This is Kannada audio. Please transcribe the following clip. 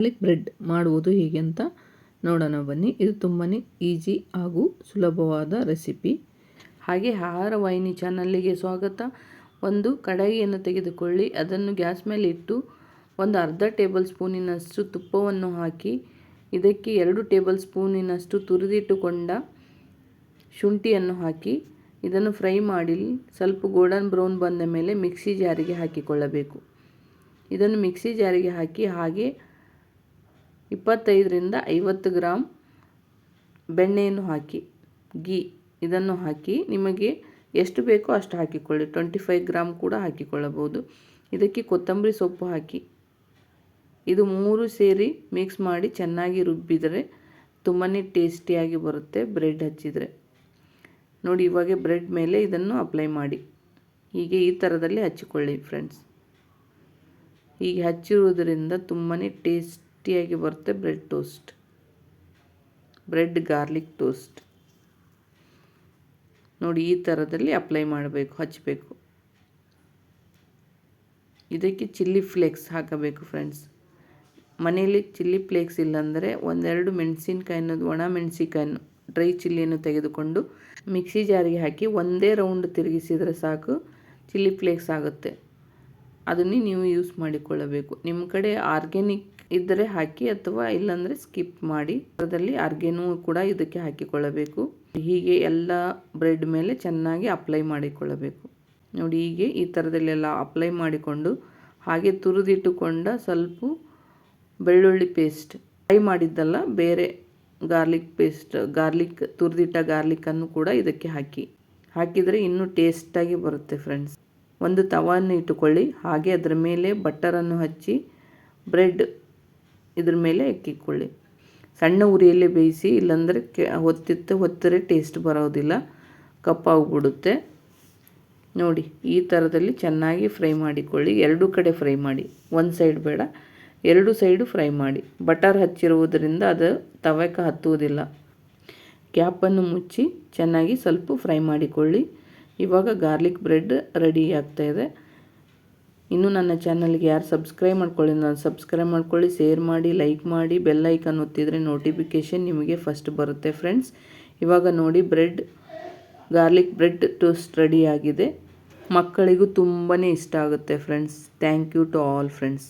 ಗಾರ್ಲಿಕ್ ಬ್ರೆಡ್ ಮಾಡುವುದು ಹೇಗೆ ಅಂತ ನೋಡೋಣ ಬನ್ನಿ. ಇದು ತುಂಬಾ ಈಜಿ ಹಾಗೂ ಸುಲಭವಾದ ರೆಸಿಪಿ ಹಾಗೆ ಆಹಾರ ವಾಹಿನಿ ಚಾನಲ್ಲಿಗೆ ಸ್ವಾಗತ. ಒಂದು ಕಡಾಯಿಯನ್ನು ತೆಗೆದುಕೊಳ್ಳಿ. ಅದನ್ನು ಗ್ಯಾಸ್ ಮೇಲೆ ಇಟ್ಟು ಒಂದು ಅರ್ಧ ಟೇಬಲ್ ಸ್ಪೂನಿನಷ್ಟು ತುಪ್ಪವನ್ನು ಹಾಕಿ, ಇದಕ್ಕೆ ಎರಡು ಟೇಬಲ್ ಸ್ಪೂನಿನಷ್ಟು ತುರಿದಿಟ್ಟುಕೊಂಡ ಶುಂಠಿಯನ್ನು ಹಾಕಿ, ಇದನ್ನು ಫ್ರೈ ಮಾಡಿ ಸ್ವಲ್ಪ ಗೋಲ್ಡನ್ ಬ್ರೌನ್ ಬಂದ ಮೇಲೆ ಮಿಕ್ಸಿ ಜಾರಿಗೆ ಹಾಕಿಕೊಳ್ಳಬೇಕು. ಇದನ್ನು ಮಿಕ್ಸಿ ಜಾರಿಗೆ ಹಾಕಿ ಹಾಗೆ ಇಪ್ಪತ್ತೈದರಿಂದ ಐವತ್ತು ಗ್ರಾಮ್ ಬೆಣ್ಣೆಯನ್ನು ಹಾಕಿ ಗೀ ಇದನ್ನು ಹಾಕಿ ನಿಮಗೆ ಎಷ್ಟು ಬೇಕೋ ಅಷ್ಟು ಹಾಕಿಕೊಳ್ಳಿ. ಟ್ವೆಂಟಿ ಫೈವ್ ಗ್ರಾಮ್ ಕೂಡ ಹಾಕಿಕೊಳ್ಳಬಹುದು. ಇದಕ್ಕೆ ಕೊತ್ತಂಬರಿ ಸೊಪ್ಪು ಹಾಕಿ, ಇದು ಮೂರು ಸೇರಿ ಮಿಕ್ಸ್ ಮಾಡಿ ಚೆನ್ನಾಗಿ ರುಬ್ಬಿದರೆ ತುಂಬಾ ಟೇಸ್ಟಿಯಾಗಿ ಬರುತ್ತೆ ಬ್ರೆಡ್ ಹಚ್ಚಿದರೆ. ನೋಡಿ, ಇವಾಗ ಬ್ರೆಡ್ ಮೇಲೆ ಇದನ್ನು ಅಪ್ಲೈ ಮಾಡಿ. ಹೀಗೆ ಈ ಥರದಲ್ಲಿ ಹಚ್ಚಿಕೊಳ್ಳಿ ಫ್ರೆಂಡ್ಸ್. ಹೀಗೆ ಹಚ್ಚಿರುವುದರಿಂದ ತುಂಬಾ ಟೇಸ್ಟಿಯಾಗಿ ಬರುತ್ತೆ bread toast. Bread, garlic toast. ನೋಡಿ, ಈ ಥರದಲ್ಲಿ ಅಪ್ಲೈ ಮಾಡಬೇಕು ಹಚ್ಚಬೇಕು ಇದಕ್ಕೆ ಚಿಲ್ಲಿ ಫ್ಲೇಕ್ಸ್ ಹಾಕಬೇಕು ಫ್ರೆಂಡ್ಸ್. ಮನೆಯಲ್ಲಿ ಚಿಲ್ಲಿ ಫ್ಲೇಕ್ಸ್ ಇಲ್ಲಾಂದರೆ ಒಂದೆರಡು ಮೆಣಸಿನ್ಕಾಯನ್ನು ಒಣ ಮೆಣಸಿನ್ಕಾಯನ್ನು ಡ್ರೈ ಚಿಲ್ಲಿಯನ್ನು ತೆಗೆದುಕೊಂಡು ಮಿಕ್ಸಿ ಜಾರಿಗೆ ಹಾಕಿ ಒಂದೇ ರೌಂಡ್ ತಿರುಗಿಸಿದರೆ ಸಾಕು, ಚಿಲ್ಲಿ ಫ್ಲೇಕ್ಸ್ ಆಗುತ್ತೆ. ಅದನ್ನೇ ನೀವು ಯೂಸ್ ಮಾಡಿಕೊಳ್ಳಬೇಕು. ನಿಮ್ಮ ಕಡೆ ಆರ್ಗ್ಯಾನಿಕ್ ಇದ್ದರೆ ಹಾಕಿ ಅಥವಾ ಇಲ್ಲಾಂದರೆ ಸ್ಕಿಪ್ ಮಾಡಿ ಅದರಲ್ಲಿ ಆರ್ಗ್ಯಾನು ಕೂಡ ಇದಕ್ಕೆ ಹಾಕಿಕೊಳ್ಳಬೇಕು. ಹೀಗೆ ಎಲ್ಲ ಬ್ರೆಡ್ ಮೇಲೆ ಚೆನ್ನಾಗಿ ಅಪ್ಲೈ ಮಾಡಿಕೊಳ್ಳಬೇಕು. ನೋಡಿ ಹೀಗೆ ಈ ಥರದಲ್ಲೆಲ್ಲ ಅಪ್ಲೈ ಮಾಡಿಕೊಂಡು ಹಾಗೆ ತುರಿದಿಟ್ಟುಕೊಂಡ ಸ್ವಲ್ಪ ಬೆಳ್ಳುಳ್ಳಿ ಪೇಸ್ಟ್ ಫ್ರೈ ಮಾಡಿದ್ದಲ್ಲ, ಬೇರೆ ಗಾರ್ಲಿಕ್ ಪೇಸ್ಟ್ ಗಾರ್ಲಿಕ್ ತುರಿದಿಟ್ಟ ಗಾರ್ಲಿಕ್ಕನ್ನು ಕೂಡ ಇದಕ್ಕೆ ಹಾಕಿ. ಹಾಕಿದರೆ ಇನ್ನೂ ಟೇಸ್ಟಾಗಿ ಬರುತ್ತೆ ಫ್ರೆಂಡ್ಸ್ ಒಂದು ತವನ್ನು ಇಟ್ಟುಕೊಳ್ಳಿ. ಹಾಗೆ ಅದರ ಮೇಲೆ ಬಟ್ಟರನ್ನು ಹಚ್ಚಿ ಬ್ರೆಡ್ ಇದ್ರ ಮೇಲೆ ಎಕ್ಕಿಕೊಳ್ಳಿ. ಸಣ್ಣ ಉರಿಯಲ್ಲೇ ಬೇಯಿಸಿ, ಇಲ್ಲಾಂದರೆ ಕೆ, ಹೊತ್ತಿತ್ತು ಹೊತ್ತರೆ ಟೇಸ್ಟ್ ಬರೋದಿಲ್ಲ. ಕಪ್ಪಾಗ್ಬಿಡುತ್ತೆ ನೋಡಿ, ಈ ಥರದಲ್ಲಿ ಚೆನ್ನಾಗಿ ಫ್ರೈ ಮಾಡಿಕೊಳ್ಳಿ. ಎರಡು ಕಡೆ ಫ್ರೈ ಮಾಡಿ. ಒಂದು ಸೈಡ್ ಬೇಡ. ಎರಡು ಸೈಡು ಫ್ರೈ ಮಾಡಿ. ಬಟರ್ ಹಚ್ಚಿರುವುದರಿಂದ ಅದು ತವಕ್ಕೆ ಹತ್ತುವುದಿಲ್ಲ. ಕ್ಯಾಪನ್ನು ಮುಚ್ಚಿ ಚೆನ್ನಾಗಿ ಸ್ವಲ್ಪ ಫ್ರೈ ಮಾಡಿಕೊಳ್ಳಿ. ಇವಾಗ ಗಾರ್ಲಿಕ್ ಬ್ರೆಡ್ ರೆಡಿ ಆಗ್ತಾ ಇದೆ. ಇನ್ನು ನನ್ನ ಚಾನಲ್ಗೆ ಯಾರು ಸಬ್ಸ್ಕ್ರೈಬ್ ಮಾಡ್ಕೊಳ್ಳಿ, ನಾನು ಸಬ್ಸ್ಕ್ರೈಬ್ ಮಾಡ್ಕೊಳ್ಳಿ, ಶೇರ್ ಮಾಡಿ, ಲೈಕ್ ಮಾಡಿ, ಬೆಲ್ ಐಕನ್ ಒತ್ತಿದರೆ ನೋಟಿಫಿಕೇಷನ್ ನಿಮಗೆ ಫಸ್ಟ್ ಬರುತ್ತೆ ಫ್ರೆಂಡ್ಸ್. ಇವಾಗ ನೋಡಿ bread, garlic bread toast ready ಆಗಿದೆ. ಮಕ್ಕಳಿಗೂ ತುಂಬಾ ಇಷ್ಟ ಆಗುತ್ತೆ friends. Thank you to all friends.